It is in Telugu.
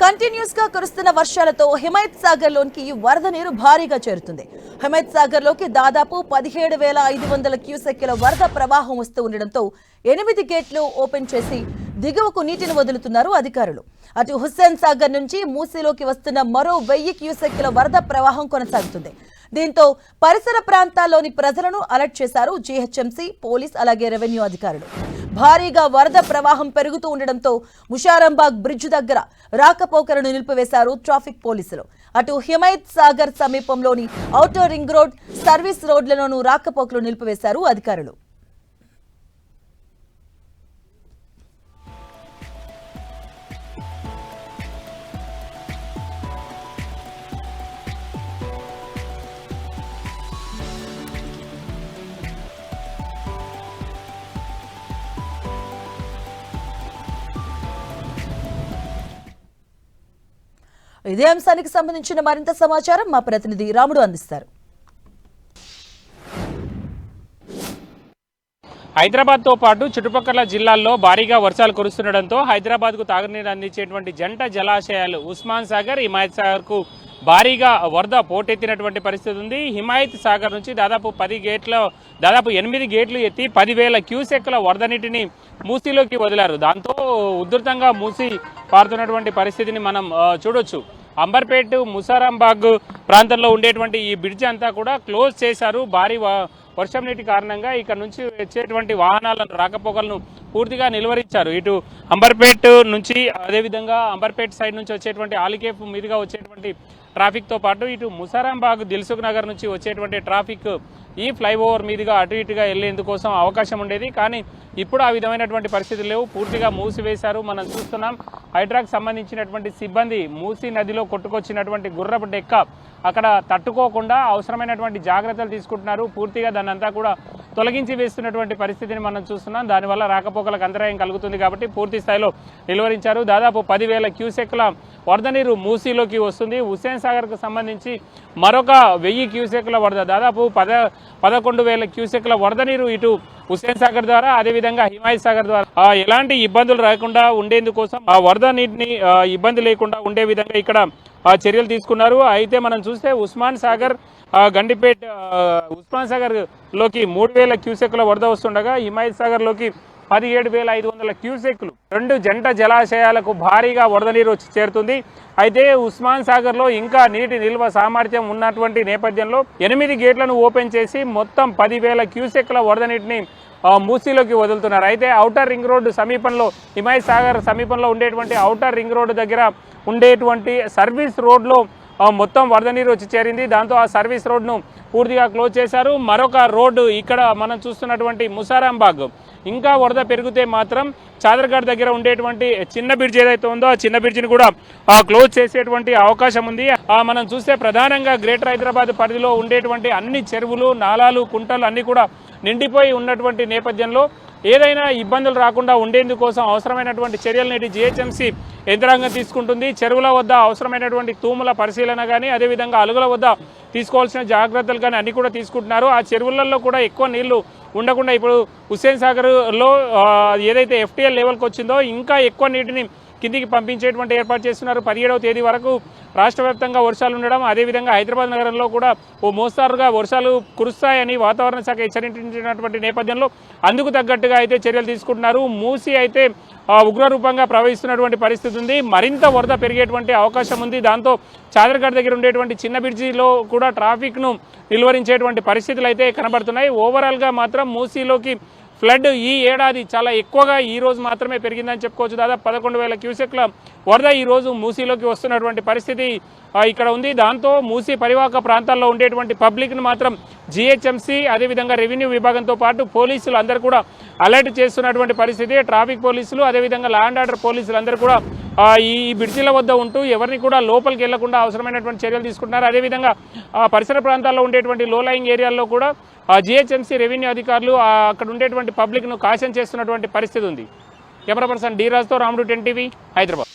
కంటిన్యూస్గా కురుస్తున్న వర్షాలతో హిమాయత్ సాగర్ లోనికి వరద నీరు భారీగా చేరుతుంది. హిమాయత్ సాగర్లోకి దాదాపు పదిహేడు వేల ఐదు వందల క్యూసెక్కుల వరద ప్రవాహం వస్తూ ఉండడంతో ఎనిమిది గేట్లు ఓపెన్ చేసి దిగువకు నీటిని వదులుతున్నారు అధికారులు. అటు హుస్సేన్ సాగర్ నుంచి మూసీలోకి వస్తున్న మరో వెయ్యి క్యూసెక్కుల వరద ప్రవాహం కొనసాగుతుంది. దీంతో పరిసర ప్రాంతాల్లోని ప్రజలను అలర్ట్ చేశారు జీహెచ్ఎంసీ పోలీస్ అలాగే రెవెన్యూ అధికారులు. భారీగా వరద ప్రవాహం పెరుగుతూ ఉండడంతో ముషారంబాగ్ బ్రిడ్జ్ దగ్గర రాకపోకలను నిలిపివేశారు ట్రాఫిక్ పోలీసులు. అటు హిమైత్ సాగర్ సమీపంలోని ఔటర్ రింగ్ రోడ్ సర్వీస్ రోడ్లలోనూ రాకపోకలు నిలిపివేశారు అధికారులు. ఇదే అంశానికి సంబంధించిన మరింత సమాచారం మా ప్రతినిధి రాముడు అందిస్తారు. హైదరాబాద్తో పాటు చుట్టుపక్కల జిల్లాల్లో భారీగా వర్షాలు కురుస్తుండడంతో హైదరాబాద్కు తాగునీరు అందించేటువంటి జంట జలాశయాలు ఉస్మాన్ సాగర్ హిమాయత్ సాగర్కు భారీగా వరద పోటెత్తినటువంటి పరిస్థితి ఉంది. హిమాయత్ సాగర్ నుంచి దాదాపు పది గేట్ల దాదాపు ఎనిమిది గేట్లు ఎత్తి పదివేల క్యూసెక్ల వరద నీటిని మూసీలోకి వదిలారు. దాంతో ఉధృతంగా మూసి పారుతున్నటువంటి పరిస్థితిని మనం చూడొచ్చు. అంబర్పేట్ ముసారాంబాగ్ ప్రాంతంలో ఉండేటువంటి ఈ బ్రిడ్జ్ అంతా కూడా క్లోజ్ చేశారు. భారీ వ- వర్షం నీటి కారణంగా ఇక్కడ నుంచి వచ్చేటువంటి వాహనాలను రాకపోకలను పూర్తిగా నిలువరించారు. ఇటు అంబర్పేట్ నుంచి అదేవిధంగా అంబర్పేట్ సైడ్ నుంచి వచ్చేటువంటి ఆలికేపు మీదుగా వచ్చేటువంటి ట్రాఫిక్తో పాటు ఇటు ముసారాంబాగ్ దిల్సుఖ్ నగర్ నుంచి వచ్చేటువంటి ట్రాఫిక్ ఈ ఫ్లైఓవర్ మీదుగా అటు ఇటుగా వెళ్ళేందుకోసం అవకాశం ఉండేది. కానీ ఇప్పుడు ఆ విధమైనటువంటి పరిస్థితులు లేవు. పూర్తిగా మూసివేశారు. మనం చూస్తున్నాం. హైడ్రాకు సంబంధించినటువంటి సిబ్బంది మూసీ నదిలో కొట్టుకొచ్చినటువంటి గుర్రపు డెక్క అక్కడ తట్టుకోకుండా అవసరమైనటువంటి జాగ్రత్తలు తీసుకుంటున్నారు. పూర్తిగా దాన్నంతా కూడా తొలగించి వేస్తున్నటువంటి పరిస్థితిని మనం చూస్తున్నాం. దానివల్ల రాకపోకలకు అంతరాయం కలుగుతుంది కాబట్టి పూర్తి స్థాయిలో నిలువరించారు. దాదాపు పదివేల క్యూసెక్ల వరద నీరు మూసీలోకి వస్తుంది. హుస్సేన్ సాగర్కు సంబంధించి మరొక వెయ్యి క్యూసెక్ల వరద దాదాపు పద పదకొండు వేల క్యూసెక్ల వరద నీరు ఇటు హుస్సేన్ సాగర్ ద్వారా అదేవిధంగా హిమాయత్ సాగర్ ద్వారా. ఎలాంటి ఇబ్బందులు రాకుండా ఉండేందుకోసం ఆ వరద నీటిని ఇబ్బంది లేకుండా ఉండే విధంగా ఇక్కడ ఆ, చర్యలు తీసుకున్నారు. అయితే మనం చూస్తే ఉస్మాన్ సాగర్ ఆ, గండిపేట్ ఉస్మాన్ సాగర్లోకి మూడు వేల క్యూసెక్ల వరద వస్తుండగా హిమాయత్ సాగర్లోకి పదిహేడు వేల ఐదు వందల క్యూసెక్లు రెండు జంట జలాశయాలకు భారీగా వరద నీరు వచ్చి చేరుతుంది. అయితే ఉస్మాన్ సాగర్లో ఇంకా నీటి నిల్వ సామర్థ్యం ఉన్నటువంటి నేపథ్యంలో ఎనిమిది గేట్లను ఓపెన్ చేసి మొత్తం పదివేల క్యూసెక్ల వరద నీటిని మూసీలోకి వదులుతున్నారు. అయితే ఔటర్ రింగ్ రోడ్డు సమీపంలో హిమాయత్ సాగర్ సమీపంలో ఉండేటువంటి ఔటర్ రింగ్ రోడ్డు దగ్గర ఉండేటువంటి సర్వీస్ రోడ్లో మొత్తం వరద నీరు వచ్చి చేరింది. దాంతో ఆ సర్వీస్ రోడ్ను పూర్తిగా క్లోజ్ చేశారు. మరొక రోడ్డు ఇక్కడ మనం చూస్తున్నటువంటి ముసారాంబాగ్ ఇంకా వరద పెరిగితే మాత్రం చాదర్ఘాట్ దగ్గర ఉండేటువంటి చిన్న బ్రిడ్జ్ ఏదైతే ఉందో ఆ చిన్న బ్రిడ్జిని కూడా క్లోజ్ చేసేటువంటి అవకాశం ఉంది. మనం చూస్తే ప్రధానంగా గ్రేటర్ హైదరాబాద్ పరిధిలో ఉండేటువంటి అన్ని చెరువులు నాలాలు కుంటలు అన్నీ కూడా నిండిపోయి ఉన్నటువంటి నేపథ్యంలో ఏదైనా ఇబ్బందులు రాకుండా ఉండేందుకోసం అవసరమైనటువంటి చర్యలు నేటి జిహెచ్ఎంసీ యంత్రాంగం తీసుకుంటుంది. చెరువుల వద్ద అవసరమైనటువంటి తూముల పరిశీలన కానీ అదేవిధంగా అలుగుల వద్ద తీసుకోవాల్సిన జాగ్రత్తలు కానీ అన్నీ కూడా తీసుకుంటున్నారు. ఆ చెరువులలో కూడా ఎక్కువ నీళ్ళు ఉండకుండా ఇప్పుడు హుస్సేన్ సాగర్లో ఏదైతే ఎఫ్టీఎల్ లెవెల్కి వచ్చిందో ఇంకా ఎక్కువ నీటిని కిందికి పంపించేటువంటి ఏర్పాటు చేస్తున్నారు. పదిహేడవ తేదీ వరకు రాష్ట్ర వ్యాప్తంగా వర్షాలు ఉండడం అదేవిధంగా హైదరాబాద్ నగరంలో కూడా ఓ మోస్తారుగా వర్షాలు కురుస్తాయని వాతావరణ శాఖ హెచ్చరించినటువంటి నేపథ్యంలో అందుకు తగ్గట్టుగా అయితే చర్యలు తీసుకుంటున్నారు. మూసి అయితే ఉగ్రరూపంగా ప్రవహిస్తున్నటువంటి పరిస్థితి ఉంది. మరింత వరద పెరిగేటువంటి అవకాశం ఉంది. దాంతో చాదర్ఘాట్ దగ్గర ఉండేటువంటి చిన్న బ్రిడ్జిలో కూడా ట్రాఫిక్ను నిలువరించేటువంటి పరిస్థితులు అయితే కనబడుతున్నాయి. ఓవరాల్గా మాత్రం మూసీలోకి ఫ్లడ్ ఈ ఏడాది చాలా ఎక్కువగా ఈ రోజు మాత్రమే పెరిగిందని చెప్పుకోవచ్చు. దాదాపు పదకొండు వేల క్యూసెక్ల వరద ఈ రోజు మూసీలోకి వస్తున్నటువంటి పరిస్థితి ఇక్కడ ఉంది. దాంతో మూసీ పరివాహక ప్రాంతాల్లో ఉండేటువంటి పబ్లిక్ను మాత్రం జిహెచ్ఎంసీ అదేవిధంగా రెవెన్యూ విభాగంతో పాటు పోలీసులు అందరూ కూడా అలర్ట్ చేస్తున్నటువంటి పరిస్థితి. ట్రాఫిక్ పోలీసులు అదేవిధంగా లా అండ్ ఆర్డర్ పోలీసులు అందరూ కూడా ఈ బ్రిడ్జిల వద్ద ఉంటూ ఎవరిని కూడా లోపలికి వెళ్ళకుండా అవసరమైనటువంటి చర్యలు తీసుకుంటున్నారు. అదేవిధంగా పరిసర ప్రాంతాల్లో ఉండేటువంటి లో లయింగ్ ఏరియాల్లో కూడా జిహెచ్ఎంసీ రెవెన్యూ అధికారులు అక్కడ ఉండేటువంటి పబ్లిక్ను కాషన్ చేస్తున్నటువంటి పరిస్థితి ఉంది. కెమెరా పర్సన్ డీరాజ్తో రాముడు టెన్ టీవీ హైదరాబాద్.